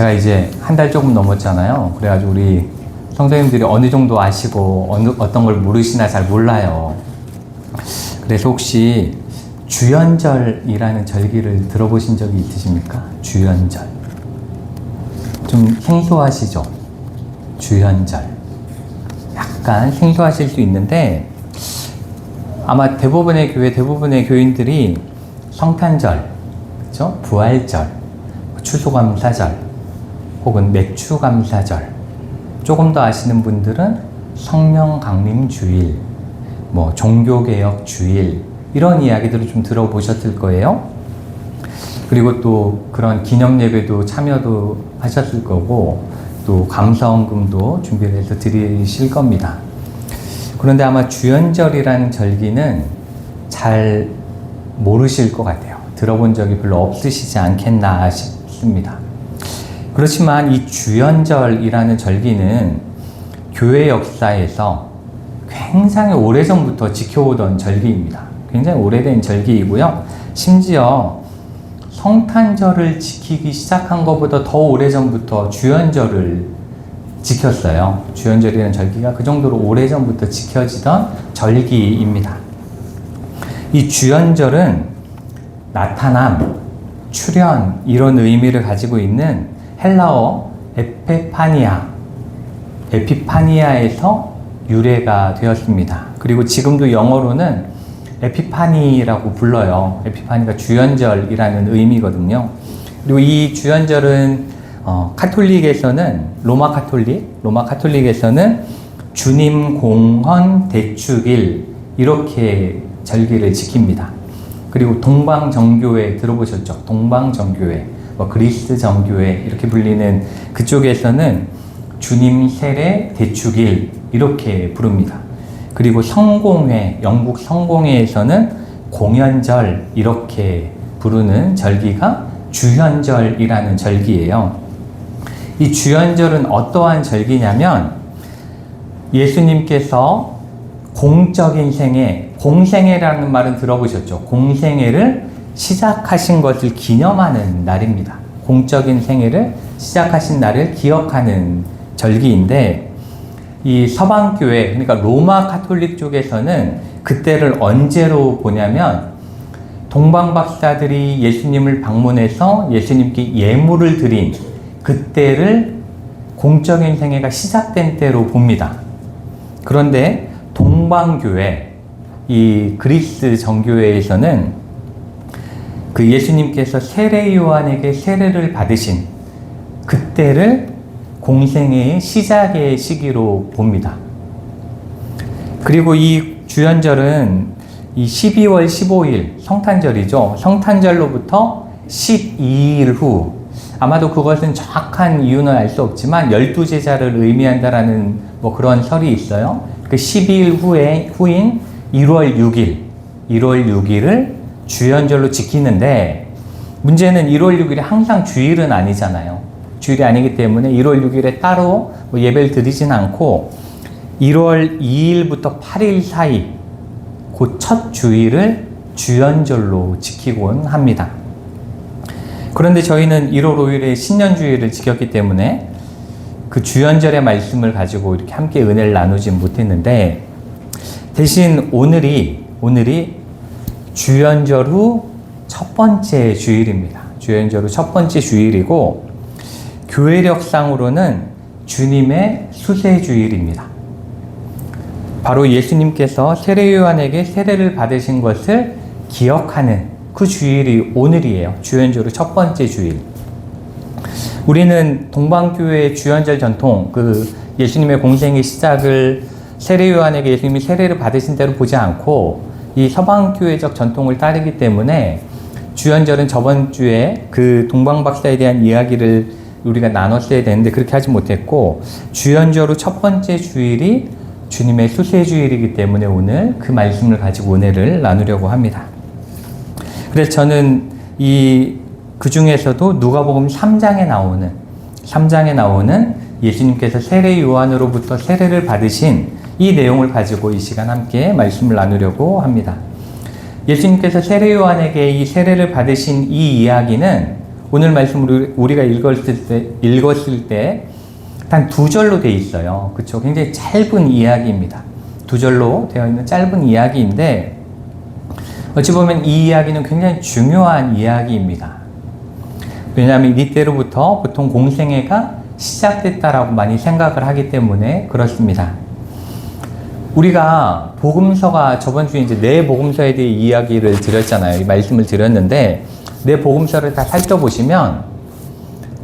제가 이제 한 달 조금 넘었잖아요. 그래가지고 우리 성도님들이 어느 정도 아시고 어느, 어떤 걸 모르시나 잘 몰라요. 그래서 혹시 주연절이라는 절기를 들어보신 적이 있으십니까? 주연절. 좀 생소하시죠? 주연절. 약간 생소하실 수 있는데 아마 대부분의 교회 대부분의 교인들이 성탄절, 그죠? 부활절, 추수감사절, 혹은 맥추감사절. 조금 더 아시는 분들은 성령 강림 주일, 뭐 종교개혁 주일 이런 이야기들을 좀 들어보셨을 거예요. 그리고 또 그런 기념 예배도 참여도 하셨을 거고 또 감사원금도 준비를 해서 드리실 겁니다. 그런데 아마 주연절이라는 절기는 잘 모르실 것 같아요. 들어본 적이 별로 없으시지 않겠나 싶습니다. 그렇지만 이 주연절이라는 절기는 교회 역사에서 굉장히 오래전부터 지켜오던 절기입니다. 굉장히 오래된 절기이고요. 심지어 성탄절을 지키기 시작한 것보다 더 오래전부터 주연절을 지켰어요. 주연절이라는 절기가 그 정도로 오래전부터 지켜지던 절기입니다. 이 주연절은 나타남, 출현 이런 의미를 가지고 있는 헬라어 에페파니아, 에피파니아에서 유래가 되었습니다. 그리고 지금도 영어로는 에피파니라고 불러요. 에피파니가 주연절이라는 의미거든요. 그리고 이 주연절은 어, 카톨릭에서는 로마 카톨릭, 로마 카톨릭에서는 주님 공헌 대축일 이렇게 절기를 지킵니다. 그리고 동방 정교회 들어보셨죠? 동방 정교회, 뭐 그리스 정교회 이렇게 불리는 그쪽에서는 주님 세례 대축일 이렇게 부릅니다. 그리고 성공회, 영국 성공회에서는 공연절 이렇게 부르는 절기가 주현절이라는 절기예요. 이 주현절은 어떠한 절기냐면 예수님께서 공적인 생애, 공생애라는 말은 들어보셨죠? 공생애를 시작하신 것을 기념하는 날입니다. 공적인 생애를 시작하신 날을 기억하는 절기인데 이 서방교회, 그러니까 로마 카톨릭 쪽에서는 그때를 언제로 보냐면 동방박사들이 예수님을 방문해서 예수님께 예물을 드린 그때를 공적인 생애가 시작된 때로 봅니다. 그런데 동방교회, 이 그리스 정교회에서는 그 예수님께서 세례 요한에게 세례를 받으신 그때를 공생애의 시작의 시기로 봅니다. 그리고 이 주연절은 이 12월 15일 성탄절이죠. 성탄절로부터 12일 후 아마도 그것은 정확한 이유는 알 수 없지만 열두 제자를 의미한다라는 뭐 그런 설이 있어요. 그 12일 후에 후인 1월 6일, 1월 6일을 주연절로 지키는데 문제는 1월 6일이 항상 주일은 아니잖아요. 주일이 아니기 때문에 1월 6일에 따로 뭐 예배를 드리진 않고 1월 2일부터 8일 사이 그 첫 주일을 주연절로 지키곤 합니다. 그런데 저희는 1월 5일에 신년주일을 지켰기 때문에 그 주연절의 말씀을 가지고 이렇게 함께 은혜를 나누지 못했는데 대신 오늘이 오늘이 주연절 후 첫 번째 주일입니다. 주연절 후 첫 번째 주일이고 교회력상으로는 주님의 수세 주일입니다. 바로 예수님께서 세례 요한에게 세례를 받으신 것을 기억하는 그 주일이 오늘이에요. 주연절의 첫 번째 주일. 우리는 동방교회의 주연절 전통, 그 예수님의 공생의 시작을 세례 요한에게 예수님이 세례를 받으신 대로 보지 않고 이 서방교회적 전통을 따르기 때문에 주연절은 저번 주에 그 동방박사에 대한 이야기를 우리가 나눴어야 되는데 그렇게 하지 못했고 주연절 후 첫 번째 주일이 주님의 수세 주일이기 때문에 오늘 그 말씀을 가지고 은혜를 나누려고 합니다. 그래서 저는 이 그 중에서도 누가복음 3장에 나오는 3장에 나오는 예수님께서 세례 요한으로부터 세례를 받으신 이 내용을 가지고 이 시간 함께 말씀을 나누려고 합니다. 예수님께서 세례 요한에게 이 세례를 받으신 이 이야기는 오늘 말씀을 우리가 읽었을 때, 읽었을 때, 단 두 절로 돼 있어요. 그쵸? 굉장히 짧은 이야기입니다. 두 절로 되어 있는 짧은 이야기인데, 어찌 보면 이 이야기는 굉장히 중요한 이야기입니다. 왜냐하면 이때로부터 보통 공생애가 시작됐다라고 많이 생각을 하기 때문에 그렇습니다. 우리가 복음서가 저번 주에 이제 네 복음서에 대해 이야기를 드렸잖아요. 이 말씀을 드렸는데 네 복음서를 다 살펴보시면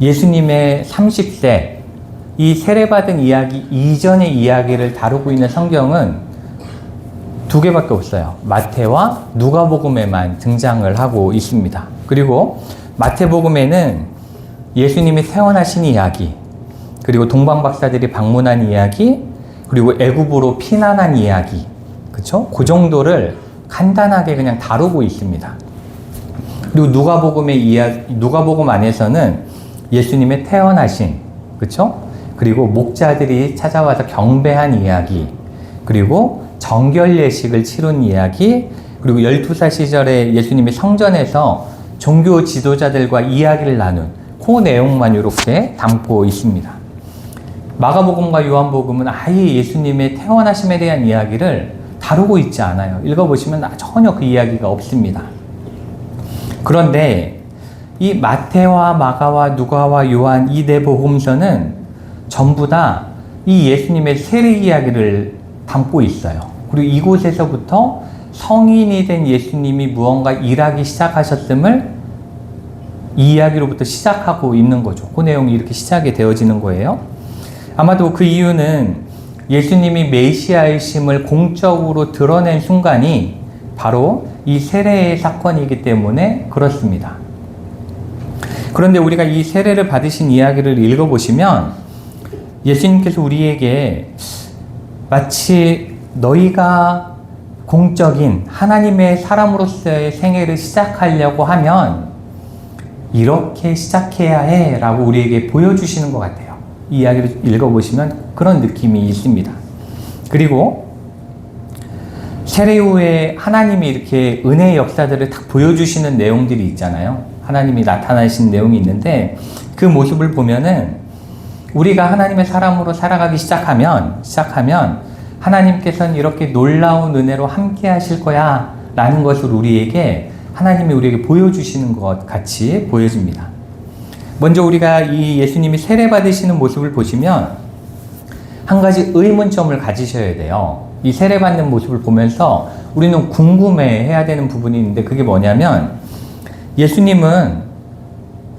예수님의 30세 이 세례받은 이야기 이전의 이야기를 다루고 있는 성경은 두 개밖에 없어요. 마태와 누가복음에만 등장을 하고 있습니다. 그리고 마태복음에는 예수님이 태어나신 이야기, 그리고 동방 박사들이 방문한 이야기, 그리고 애굽으로 피난한 이야기, 그쵸? 그 정도를 간단하게 그냥 다루고 있습니다. 그리고 누가복음의 이야기, 누가복음 안에서는 예수님의 태어나신, 그쵸? 그리고 목자들이 찾아와서 경배한 이야기, 그리고 정결 예식을 치룬 이야기, 그리고 12살 시절에 예수님이 성전에서 종교 지도자들과 이야기를 나눈 그 내용만 이렇게 담고 있습니다. 마가복음과 요한복음은 아예 예수님의 태어나심에 대한 이야기를 다루고 있지 않아요. 읽어보시면 전혀 그 이야기가 없습니다. 그런데 이 마태와 마가와 누가와 요한 이 네 복음서는 전부 다 이 예수님의 세례 이야기를 담고 있어요. 그리고 이곳에서부터 성인이 된 예수님이 무언가 일하기 시작하셨음을 이 이야기로부터 시작하고 있는 거죠. 그 내용이 이렇게 시작이 되어지는 거예요. 아마도 그 이유는 예수님이 메시아이심을 공적으로 드러낸 순간이 바로 이 세례의 사건이기 때문에 그렇습니다. 그런데 우리가 이 세례를 받으신 이야기를 읽어보시면 예수님께서 우리에게 마치 너희가 공적인 하나님의 사람으로서의 생애를 시작하려고 하면 이렇게 시작해야 해 라고 우리에게 보여주시는 것 같아요. 이 이야기를 읽어보시면 그런 느낌이 있습니다. 그리고 세례 후에 하나님이 이렇게 은혜의 역사들을 딱 보여주시는 내용들이 있잖아요. 하나님이 나타나신 내용이 있는데 그 모습을 보면은 우리가 하나님의 사람으로 살아가기 시작하면 시작하면 하나님께서는 이렇게 놀라운 은혜로 함께 하실 거야 라는 것을 우리에게 하나님이 우리에게 보여주시는 것 같이 보여집니다. 먼저 우리가 이 예수님이 세례 받으시는 모습을 보시면 한 가지 의문점을 가지셔야 돼요. 이 세례 받는 모습을 보면서 우리는 궁금해 해야 되는 부분이 있는데 그게 뭐냐면 예수님은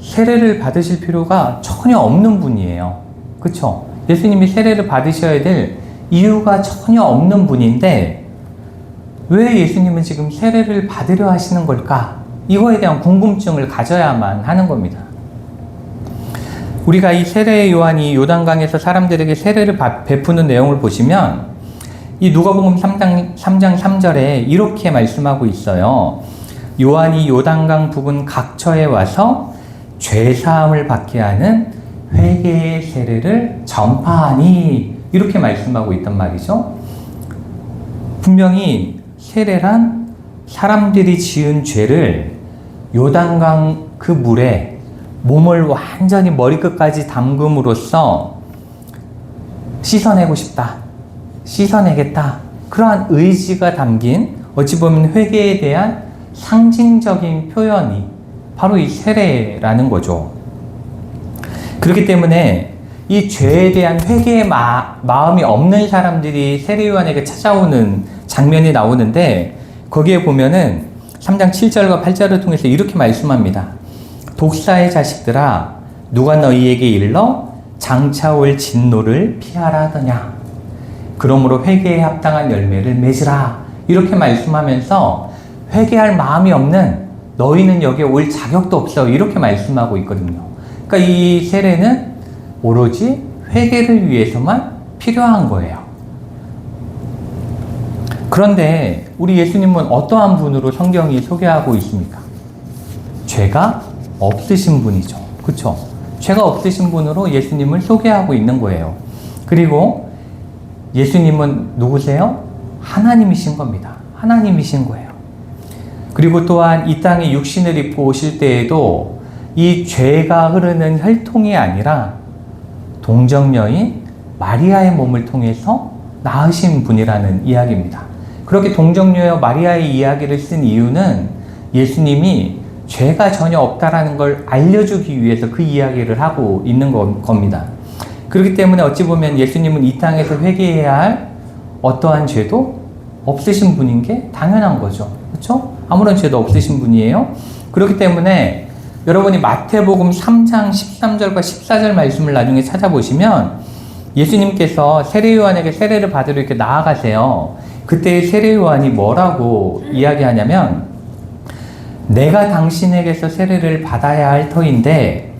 세례를 받으실 필요가 전혀 없는 분이에요. 그쵸? 예수님이 세례를 받으셔야 될 이유가 전혀 없는 분인데 왜 예수님은 지금 세례를 받으려 하시는 걸까? 이거에 대한 궁금증을 가져야만 하는 겁니다. 우리가 이 세례 요한이 요단강에서 사람들에게 세례를 베푸는 내용을 보시면 이 누가복음 3장, 3장 3절에 이렇게 말씀하고 있어요. 요한이 요단강 부근 각처에 와서 죄 사함을 받게 하는 회개의 세례를 전파하니 이렇게 말씀하고 있단 말이죠. 분명히 세례란 사람들이 지은 죄를 요단강 그 물에 몸을 완전히 머리끝까지 담금으로써 씻어내고 싶다. 씻어내겠다. 그러한 의지가 담긴 어찌 보면 회개에 대한 상징적인 표현이 바로 이 세례라는 거죠. 그렇기 때문에 이 죄에 대한 회개의 마, 마음이 없는 사람들이 세례요한에게 찾아오는 장면이 나오는데 거기에 보면은 3장 7절과 8절을 통해서 이렇게 말씀합니다. 독사의 자식들아 누가 너희에게 일러 장차 올 진노를 피하라 하더냐 그러므로 회개에 합당한 열매를 맺으라 이렇게 말씀하면서 회개할 마음이 없는 너희는 여기에 올 자격도 없어 이렇게 말씀하고 있거든요. 그러니까 이 세례는 오로지 회개를 위해서만 필요한 거예요. 그런데 우리 예수님은 어떠한 분으로 성경이 소개하고 있습니까? 죄가 없으신 분이죠. 그쵸? 죄가 없으신 분으로 예수님을 소개하고 있는 거예요. 그리고 예수님은 누구세요? 하나님이신 겁니다. 하나님이신 거예요. 그리고 또한 이 땅에 육신을 입고 오실 때에도 이 죄가 흐르는 혈통이 아니라 동정녀인 마리아의 몸을 통해서 낳으신 분이라는 이야기입니다. 그렇게 동정녀여 마리아의 이야기를 쓴 이유는 예수님이 죄가 전혀 없다라는 걸 알려주기 위해서 그 이야기를 하고 있는 거- 겁니다. 그렇기 때문에 어찌 보면 예수님은 이 땅에서 회개해야 할 어떠한 죄도 없으신 분인 게 당연한 거죠. 그렇죠? 아무런 죄도 없으신 분이에요. 그렇기 때문에 여러분이 마태복음 3장 13절과 14절 말씀을 나중에 찾아보시면 예수님께서 세례 요한에게 세례를 받으러 이렇게 나아가세요. 그때 세례 요한이 뭐라고 이야기하냐면 내가 당신에게서 세례를 받아야 할 터인데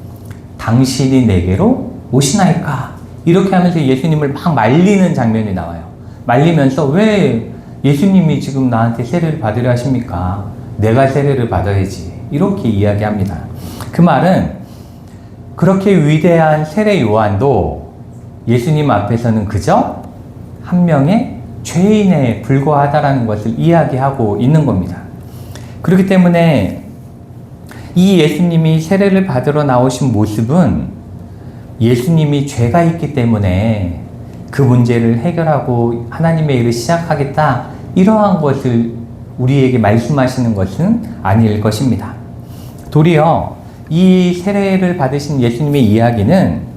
당신이 내게로 오시나이까? 이렇게 하면서 예수님을 막 말리는 장면이 나와요. 말리면서 왜 예수님이 지금 나한테 세례를 받으려 하십니까? 내가 세례를 받아야지. 이렇게 이야기합니다. 그 말은 그렇게 위대한 세례 요한도 예수님 앞에서는 그저 한 명의 죄인에 불과하다라는 것을 이야기하고 있는 겁니다. 그렇기 때문에 이 예수님이 세례를 받으러 나오신 모습은 예수님이 죄가 있기 때문에 그 문제를 해결하고 하나님의 일을 시작하겠다 이러한 것을 우리에게 말씀하시는 것은 아닐 것입니다. 도리어 이 세례를 받으신 예수님의 이야기는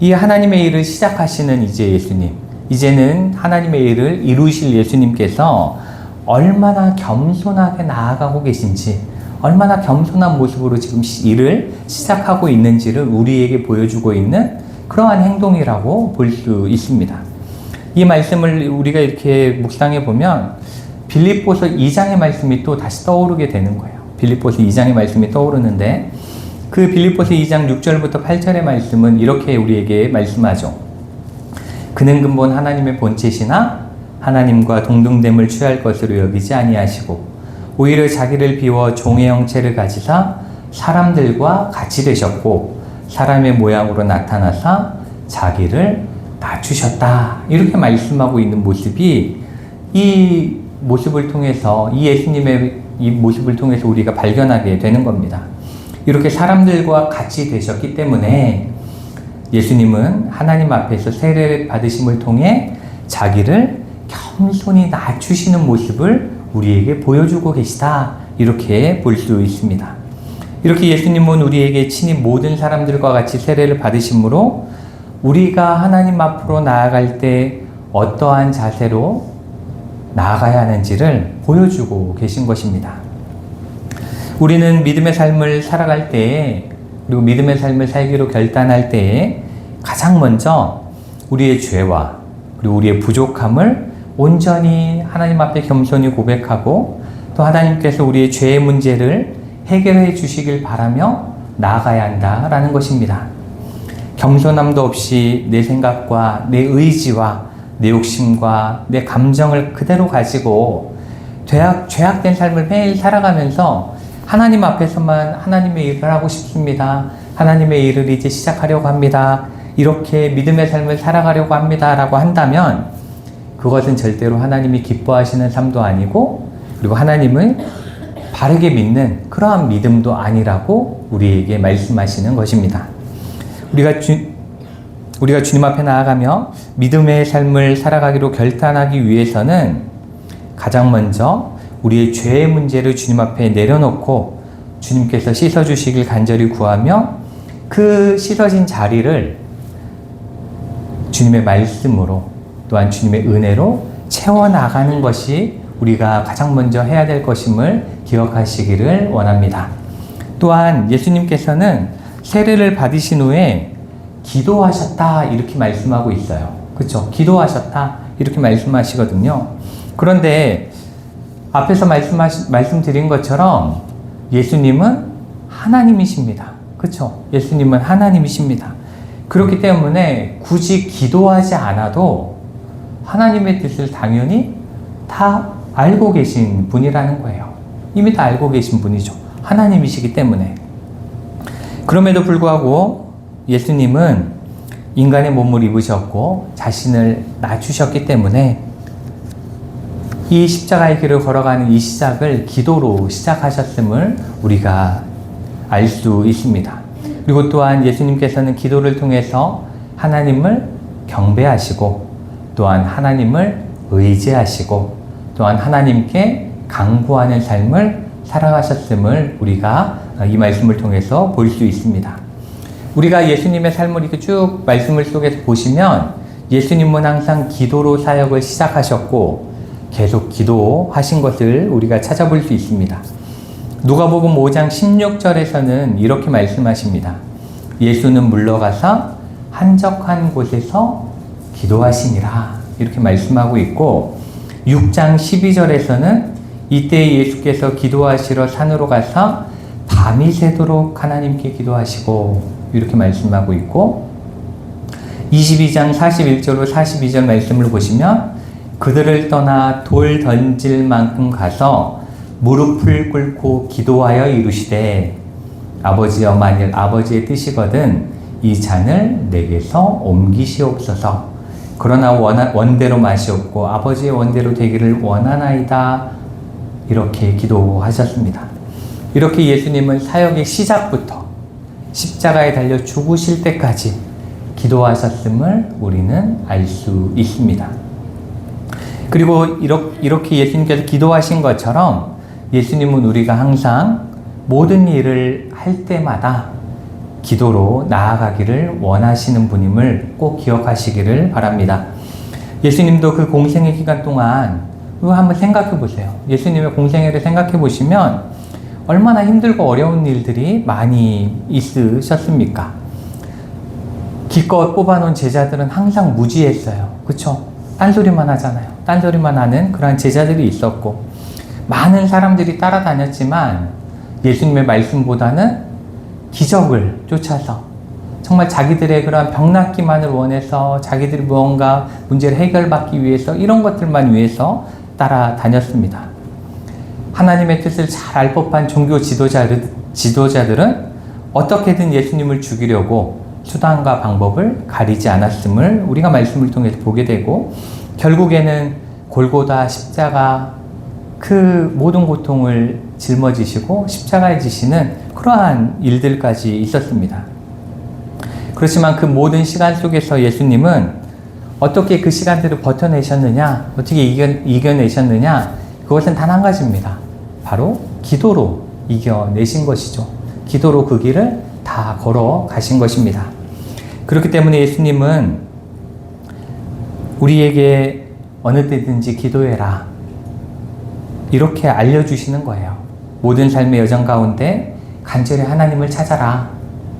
이 하나님의 일을 시작하시는 이제 예수님, 이제는 하나님의 일을 이루실 예수님께서 얼마나 겸손하게 나아가고 계신지, 얼마나 겸손한 모습으로 지금 시- 일을 시작하고 있는지를 우리에게 보여주고 있는 그러한 행동이라고 볼 수 있습니다. 이 말씀을 우리가 이렇게 묵상해 보면 빌립보서 2장의 말씀이 또 다시 떠오르게 되는 거예요. 빌립보서 2장의 말씀이 떠오르는데 그 빌립보서 2장 6절부터 8절의 말씀은 이렇게 우리에게 말씀하죠. 그는 근본 하나님의 본체시나 하나님과 동등됨을 취할 것으로 여기지 아니하시고 오히려 자기를 비워 종의 형체를 가지사 사람들과 같이 되셨고 사람의 모양으로 나타나사 자기를 낮추셨다 이렇게 말씀하고 있는 모습이 이 모습을 통해서 이 예수님의 이 모습을 통해서 우리가 발견하게 되는 겁니다. 이렇게 사람들과 같이 되셨기 때문에 예수님은 하나님 앞에서 세례를 받으심을 통해 자기를 겸손히 낮추시는 모습을 우리에게 보여주고 계시다. 이렇게 볼 수 있습니다. 이렇게 예수님은 우리에게 친히 모든 사람들과 같이 세례를 받으심으로 우리가 하나님 앞으로 나아갈 때 어떠한 자세로 나아가야 하는지를 보여주고 계신 것입니다. 우리는 믿음의 삶을 살아갈 때에 그리고 믿음의 삶을 살기로 결단할 때에 가장 먼저 우리의 죄와 그리고 우리의 부족함을 온전히 하나님 앞에 겸손히 고백하고 또 하나님께서 우리의 죄의 문제를 해결해 주시길 바라며 나아가야 한다라는 것입니다. 겸손함도 없이 내 생각과 내 의지와 내 욕심과 내 감정을 그대로 가지고 죄악, 죄악된 삶을 매일 살아가면서 하나님 앞에서만 하나님의 일을 하고 싶습니다. 하나님의 일을 이제 시작하려고 합니다. 이렇게 믿음의 삶을 살아가려고 합니다. 라고 한다면 그것은 절대로 하나님이 기뻐하시는 삶도 아니고 그리고 하나님을 바르게 믿는 그러한 믿음도 아니라고 우리에게 말씀하시는 것입니다. 우리가 주, 우리가 주님 앞에 나아가며 믿음의 삶을 살아가기로 결단하기 위해서는 가장 먼저 우리의 죄의 문제를 주님 앞에 내려놓고 주님께서 씻어주시길 간절히 구하며 그 씻어진 자리를 주님의 말씀으로 또한 주님의 은혜로 채워나가는 것이 우리가 가장 먼저 해야 될 것임을 기억하시기를 원합니다. 또한 예수님께서는 세례를 받으신 후에 기도하셨다 이렇게 말씀하고 있어요. 그렇죠? 기도하셨다 이렇게 말씀하시거든요. 그런데 앞에서 말씀하시, 말씀드린 것처럼 예수님은 하나님이십니다. 그렇죠? 예수님은 하나님이십니다. 그렇기 때문에 굳이 기도하지 않아도 하나님의 뜻을 당연히 다 알고 계신 분이라는 거예요. 이미 다 알고 계신 분이죠. 하나님이시기 때문에. 그럼에도 불구하고 예수님은 인간의 몸을 입으셨고 자신을 낮추셨기 때문에 이 십자가의 길을 걸어가는 이 시작을 기도로 시작하셨음을 우리가 알 수 있습니다. 그리고 또한 예수님께서는 기도를 통해서 하나님을 경배하시고 또한 하나님을 의지하시고 또한 하나님께 강구하는 삶을 살아가셨음을 우리가 이 말씀을 통해서 볼 수 있습니다. 우리가 예수님의 삶을 이렇게 쭉 말씀을 속에서 보시면 예수님은 항상 기도로 사역을 시작하셨고 계속 기도하신 것을 우리가 찾아볼 수 있습니다. 누가복음 5장 16절에서는 이렇게 말씀하십니다. 예수는 물러가서 한적한 곳에서 기도하시니라 이렇게 말씀하고 있고 6장 12절에서는 이때 예수께서 기도하시러 산으로 가서 밤이 새도록 하나님께 기도하시고 이렇게 말씀하고 있고 22장 41절로 42절 말씀을 보시면 그들을 떠나 돌 던질 만큼 가서 무릎을 꿇고 기도하여 이루시되 아버지여 만일 아버지의 뜻이거든 이 잔을 내게서 옮기시옵소서 그러나 원대로 마시옵고 아버지의 원대로 되기를 원하나이다 이렇게 기도하셨습니다. 이렇게 예수님은 사역의 시작부터 십자가에 달려 죽으실 때까지 기도하셨음을 우리는 알 수 있습니다. 그리고 이렇게 예수님께서 기도하신 것처럼 예수님은 우리가 항상 모든 일을 할 때마다 기도로 나아가기를 원하시는 분임을 꼭 기억하시기를 바랍니다. 예수님도 그 공생의 기간 동안 한번 생각해 보세요. 예수님의 공생애를 생각해 보시면 얼마나 힘들고 어려운 일들이 많이 있으셨습니까? 기껏 뽑아놓은 제자들은 항상 무지했어요. 그쵸? 딴소리만 하잖아요. 딴소리만 하는 그러한 제자들이 있었고, 많은 사람들이 따라다녔지만, 예수님의 말씀보다는 기적을 쫓아서, 정말 자기들의 그러한 병낫기만을 원해서, 자기들이 무언가 문제를 해결받기 위해서, 이런 것들만 위해서 따라다녔습니다. 하나님의 뜻을 잘 알 법한 종교 지도자들, 지도자들은 어떻게든 예수님을 죽이려고 수단과 방법을 가리지 않았음을 우리가 말씀을 통해서 보게 되고 결국에는 골고다 십자가 그 모든 고통을 짊어지시고 십자가에 지시는 그러한 일들까지 있었습니다. 그렇지만 그 모든 시간 속에서 예수님은 어떻게 그 시간들을 버텨내셨느냐, 어떻게 이겨, 이겨 내셨느냐, 그것은 단 한 가지입니다. 바로 기도로 이겨내신 것이죠. 기도로 그 길을 다 걸어 가신 것입니다. 그렇기 때문에 예수님은 우리에게 어느 때든지 기도해라. 이렇게 알려주시는 거예요. 모든 삶의 여정 가운데 간절히 하나님을 찾아라.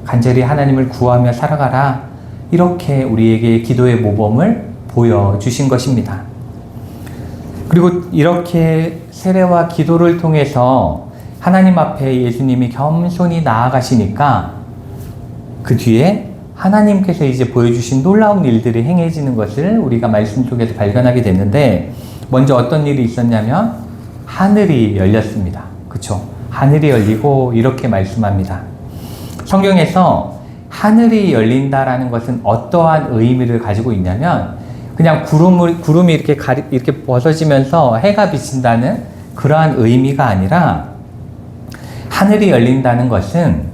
간절히 하나님을 구하며 살아가라. 이렇게 우리에게 기도의 모범을 보여주신 것입니다. 그리고 이렇게 세례와 기도를 통해서 하나님 앞에 예수님이 겸손히 나아가시니까 그 뒤에 하나님께서 이제 보여주신 놀라운 일들이 행해지는 것을 우리가 말씀 속에서 발견하게 됐는데 먼저 어떤 일이 있었냐면 하늘이 열렸습니다. 그쵸? 하늘이 열리고 이렇게 말씀합니다. 성경에서 하늘이 열린다라는 것은 어떠한 의미를 가지고 있냐면 그냥 구름을, 구름이 이렇게 가리, 이렇게 벗어지면서 해가 비친다는 그러한 의미가 아니라 하늘이 열린다는 것은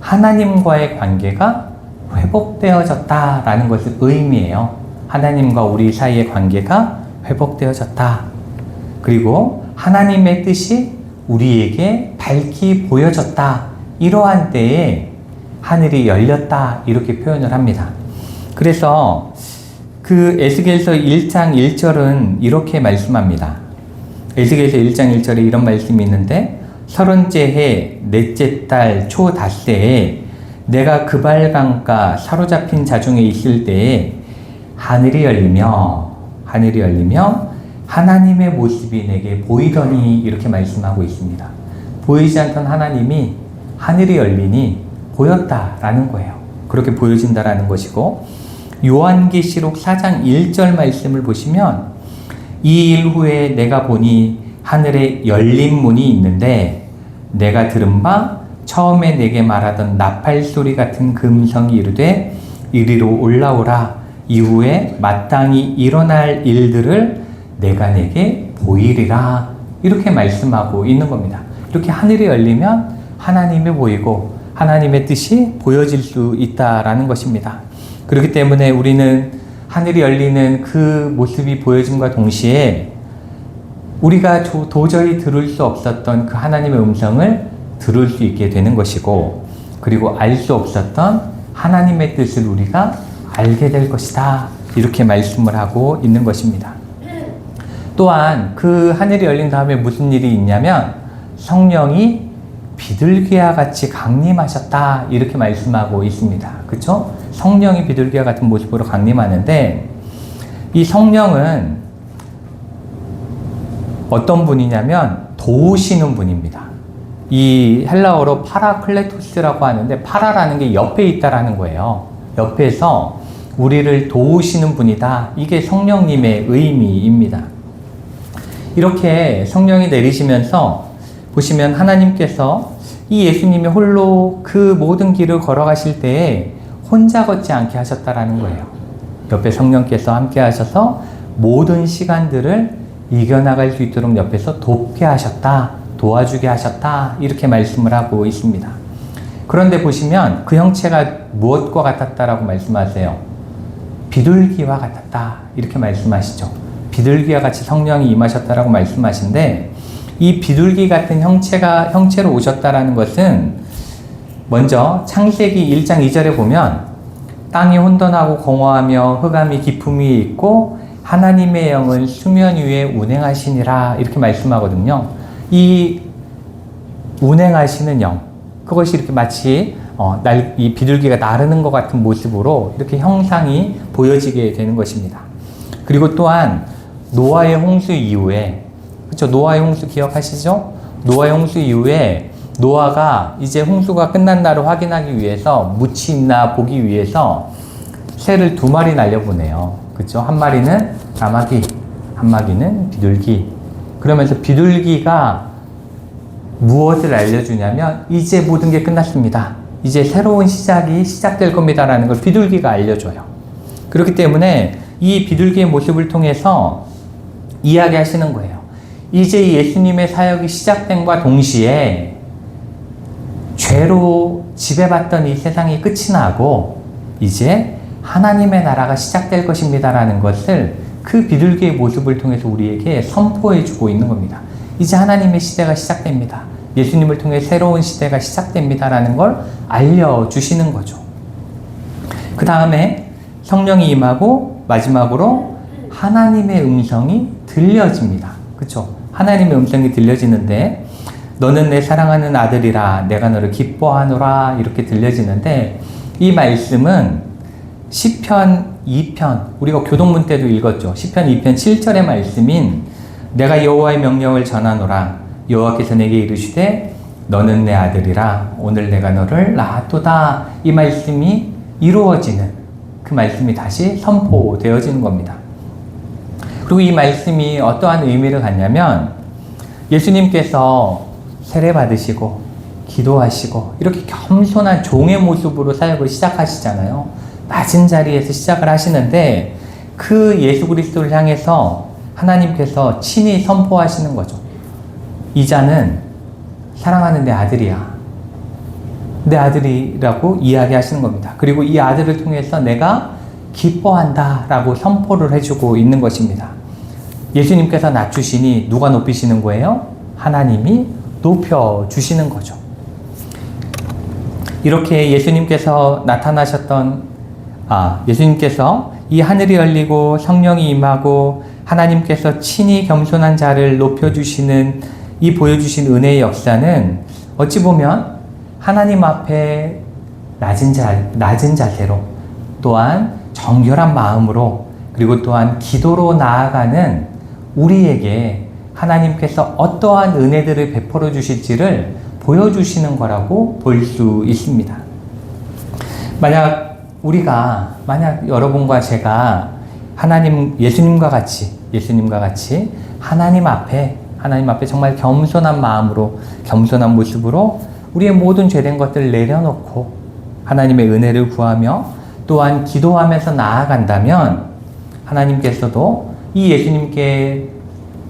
하나님과의 관계가 회복되어졌다라는 것을 의미해요. 하나님과 우리 사이의 관계가 회복되어졌다. 그리고 하나님의 뜻이 우리에게 밝히 보여졌다. 이러한 때에 하늘이 열렸다. 이렇게 표현을 합니다. 그래서 그 에스겔서 1장 1절은 이렇게 말씀합니다. 에스겔서 1장 1절에 이런 말씀이 있는데 서른째 해 넷째 달 초닷새에 내가 그발강가 사로잡힌 자중에 있을 때에 하늘이 열리며 하늘이 열리며 하나님의 모습이 내게 보이더니 이렇게 말씀하고 있습니다. 보이지 않던 하나님이 하늘이 열리니 보였다라는 거예요. 그렇게 보여진다라는 것이고 요한계시록 4장 1절 말씀을 보시면 이 일 후에 내가 보니 하늘에 열린 문이 있는데 내가 들은 바 처음에 내게 말하던 나팔 소리 같은 금성이 이르되 이리로 올라오라 이후에 마땅히 일어날 일들을 내가 내게 보이리라 이렇게 말씀하고 있는 겁니다. 이렇게 하늘이 열리면 하나님이 보이고 하나님의 뜻이 보여질 수 있다라는 것입니다. 그렇기 때문에 우리는 하늘이 열리는 그 모습이 보여짐과 동시에 우리가 도- 도저히 들을 수 없었던 그 하나님의 음성을 들을 수 있게 되는 것이고 그리고 알 수 없었던 하나님의 뜻을 우리가 알게 될 것이다. 이렇게 말씀을 하고 있는 것입니다. 또한 그 하늘이 열린 다음에 무슨 일이 있냐면 성령이 비둘기와 같이 강림하셨다. 이렇게 말씀하고 있습니다. 그쵸? 성령이 비둘기와 같은 모습으로 강림하는데 이 성령은 어떤 분이냐면 도우시는 분입니다. 이 헬라어로 파라클레토스라고 하는데 파라라는 게 옆에 있다라는 거예요. 옆에서 우리를 도우시는 분이다. 이게 성령님의 의미입니다. 이렇게 성령이 내리시면서 보시면 하나님께서 이 예수님이 홀로 그 모든 길을 걸어가실 때에 혼자 걷지 않게 하셨다라는 거예요. 옆에 성령께서 함께 하셔서 모든 시간들을 이겨나갈 수 있도록 옆에서 돕게 하셨다, 도와주게 하셨다, 이렇게 말씀을 하고 있습니다. 그런데 보시면 그 형체가 무엇과 같았다라고 말씀하세요? 비둘기와 같았다, 이렇게 말씀하시죠. 비둘기와 같이 성령이 임하셨다라고 말씀하신데, 이 비둘기 같은 형체가, 형체로 오셨다라는 것은 먼저 창세기 1장 2절에 보면 땅이 혼돈하고 공허하며 흑암이 깊음 위에 있고 하나님의 영은 수면 위에 운행하시니라 이렇게 말씀하거든요. 이 운행하시는 영 그것이 이렇게 마치 어, 날, 이 비둘기가 나르는 것 같은 모습으로 이렇게 형상이 보여지게 되는 것입니다. 그리고 또한 노아의 홍수 이후에 그렇죠 노아의 홍수 기억하시죠? 노아의 홍수 이후에 노아가 이제 홍수가 끝난 날을 확인하기 위해서 묻이 있나 보기 위해서 새를 두 마리 날려보내요. 그렇죠? 한 마리는 까마귀, 한 마리는 비둘기. 그러면서 비둘기가 무엇을 알려주냐면 이제 모든 게 끝났습니다. 이제 새로운 시작이 시작될 겁니다라는 걸 비둘기가 알려줘요. 그렇기 때문에 이 비둘기의 모습을 통해서 이야기하시는 거예요. 이제 예수님의 사역이 시작된과 동시에 죄로 지배받던 이 세상이 끝이 나고 이제 하나님의 나라가 시작될 것입니다라는 것을 그 비둘기의 모습을 통해서 우리에게 선포해 주고 있는 겁니다. 이제 하나님의 시대가 시작됩니다. 예수님을 통해 새로운 시대가 시작됩니다라는 걸 알려주시는 거죠. 그 다음에 성령이 임하고 마지막으로 하나님의 음성이 들려집니다. 그쵸? 하나님의 음성이 들려지는데 너는 내 사랑하는 아들이라 내가 너를 기뻐하노라 이렇게 들려지는데 이 말씀은 시편 2편 우리가 교동문 때도 읽었죠. 시편 2편 7절의 말씀인 내가 여호와의 명령을 전하노라 여호와께서 내게 이르시되 너는 내 아들이라 오늘 내가 너를 낳았도다 이 말씀이 이루어지는 그 말씀이 다시 선포되어지는 겁니다. 그리고 이 말씀이 어떠한 의미를 갖냐면 예수님께서 세례 받으시고 기도하시고 이렇게 겸손한 종의 모습으로 사역을 시작하시잖아요. 낮은 자리에서 시작을 하시는데 그 예수 그리스도를 향해서 하나님께서 친히 선포하시는 거죠. 이 자는 사랑하는 내 아들이야. 내 아들이라고 이야기하시는 겁니다. 그리고 이 아들을 통해서 내가 기뻐한다 라고 선포를 해주고 있는 것입니다. 예수님께서 낮추시니 누가 높이시는 거예요? 하나님이 높여주시는 거죠. 이렇게 예수님께서 나타나셨던, 아, 예수님께서 이 하늘이 열리고 성령이 임하고 하나님께서 친히 겸손한 자를 높여주시는 이 보여주신 은혜의 역사는 어찌 보면 하나님 앞에 낮은 자, 낮은 자세로 또한 정결한 마음으로 그리고 또한 기도로 나아가는 우리에게 하나님께서 어떠한 은혜들을 베풀어 주실지를 보여주시는 거라고 볼 수 있습니다. 만약 우리가, 만약 여러분과 제가 하나님, 예수님과 같이, 예수님과 같이 하나님 앞에, 하나님 앞에 정말 겸손한 마음으로, 겸손한 모습으로 우리의 모든 죄된 것들을 내려놓고 하나님의 은혜를 구하며 또한 기도하면서 나아간다면 하나님께서도 이 예수님께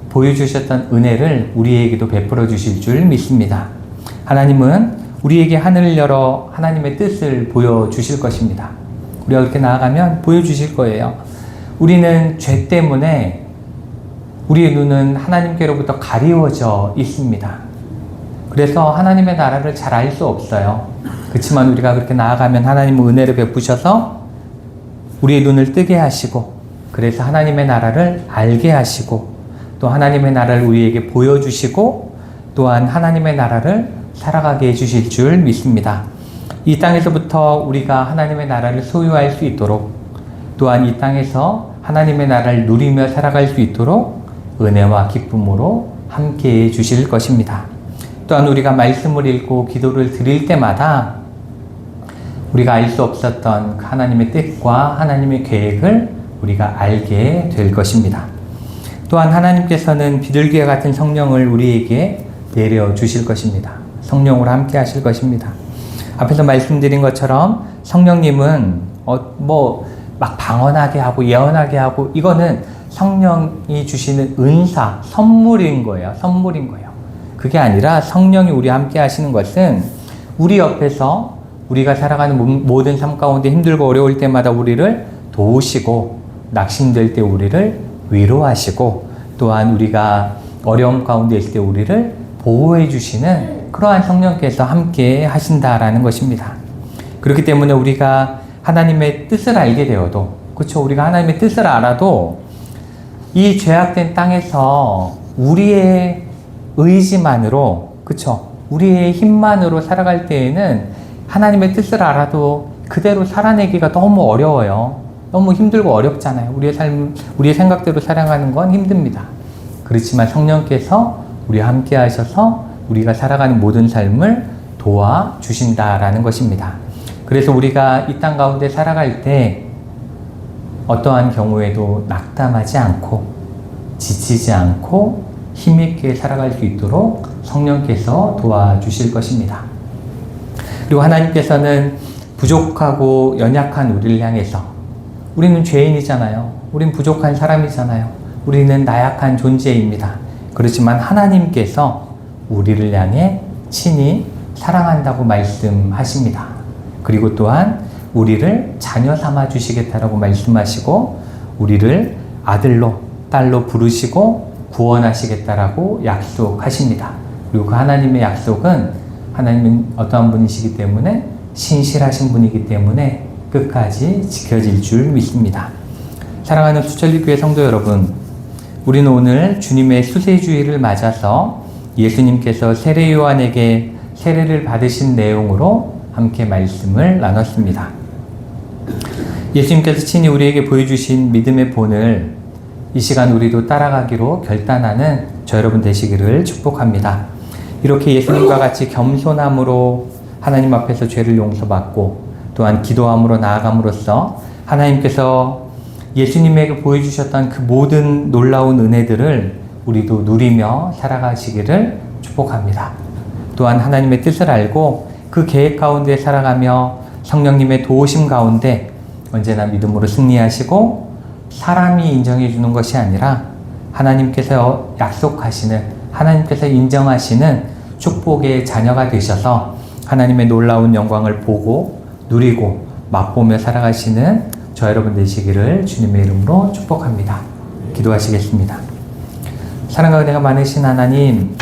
보여주셨던 은혜를 우리에게도 베풀어 주실 줄 믿습니다. 하나님은 우리에게 하늘을 열어 하나님의 뜻을 보여주실 것입니다. 우리가 그렇게 나아가면 보여주실 거예요. 우리는 죄 때문에 우리의 눈은 하나님께로부터 가리워져 있습니다. 그래서 하나님의 나라를 잘 알 수 없어요. 그렇지만 우리가 그렇게 나아가면 하나님은 은혜를 베푸셔서 우리의 눈을 뜨게 하시고 그래서 하나님의 나라를 알게 하시고 또 하나님의 나라를 우리에게 보여주시고 또한 하나님의 나라를 살아가게 해주실 줄 믿습니다. 이 땅에서부터 우리가 하나님의 나라를 소유할 수 있도록 또한 이 땅에서 하나님의 나라를 누리며 살아갈 수 있도록 은혜와 기쁨으로 함께 해 주실 것입니다. 또한 우리가 말씀을 읽고 기도를 드릴 때마다 우리가 알 수 없었던 하나님의 뜻과 하나님의 계획을 우리가 알게 될 것입니다. 또한 하나님께서는 비둘기와 같은 성령을 우리에게 내려 주실 것입니다. 성령으로 함께 하실 것입니다. 앞에서 말씀드린 것처럼 성령님은 어, 뭐막 방언하게 하고 예언하게 하고 이거는 성령이 주시는 은사, 선물인 거예요. 선물인 거예요. 그게 아니라 성령이 우리 함께 하시는 것은 우리 옆에서 우리가 살아가는 모- 모든 삶 가운데 힘들고 어려울 때마다 우리를 도우시고 낙심될 때 우리를 위로하시고 또한 우리가 어려움 가운데 있을 때 우리를 보호해 주시는 그러한 성령께서 함께 하신다라는 것입니다. 그렇기 때문에 우리가 하나님의 뜻을 알게 되어도 그렇죠. 우리가 하나님의 뜻을 알아도 이 죄악된 땅에서 우리의 의지만으로 그쵸 우리의 힘만으로 살아갈 때에는 하나님의 뜻을 알아도 그대로 살아내기가 너무 어려워요. 너무 힘들고 어렵잖아요. 우리의 삶, 우리의 생각대로 살아가는 건 힘듭니다. 그렇지만 성령께서 우리와 함께 하셔서 우리가 살아가는 모든 삶을 도와주신다라는 것입니다. 그래서 우리가 이 땅 가운데 살아갈 때 어떠한 경우에도 낙담하지 않고 지치지 않고 힘있게 살아갈 수 있도록 성령께서 도와주실 것입니다. 그리고 하나님께서는 부족하고 연약한 우리를 향해서 우리는 죄인이잖아요. 우린 부족한 사람이잖아요. 우리는 나약한 존재입니다. 그렇지만 하나님께서 우리를 향해 친히 사랑한다고 말씀하십니다. 그리고 또한 우리를 자녀 삼아 주시겠다라고 말씀하시고 우리를 아들로 딸로 부르시고 구원하시겠다라고 약속하십니다. 그리고 그 하나님의 약속은 하나님은 어떠한 분이시기 때문에 신실하신 분이기 때문에 끝까지 지켜질 줄 믿습니다. 사랑하는 수천리교회 성도 여러분, 우리는 오늘 주님의 수세주의를 맞아서 예수님께서 세례 요한에게 세례를 받으신 내용으로 함께 말씀을 나눴습니다. 예수님께서 친히 우리에게 보여주신 믿음의 본을 이 시간 우리도 따라가기로 결단하는 저 여러분 되시기를 축복합니다. 이렇게 예수님과 같이 겸손함으로 하나님 앞에서 죄를 용서받고 또한 기도함으로 나아감으로써 하나님께서 예수님에게 보여주셨던 그 모든 놀라운 은혜들을 우리도 누리며 살아가시기를 축복합니다. 또한 하나님의 뜻을 알고 그 계획 가운데 살아가며 성령님의 도우심 가운데 언제나 믿음으로 승리하시고 사람이 인정해 주는 것이 아니라 하나님께서 약속하시는 하나님께서 인정하시는 축복의 자녀가 되셔서 하나님의 놀라운 영광을 보고 누리고 맛보며 살아가시는 저 여러분 되시기를 주님의 이름으로 축복합니다. 기도하시겠습니다. 사랑과 은혜가 많으신 하나님,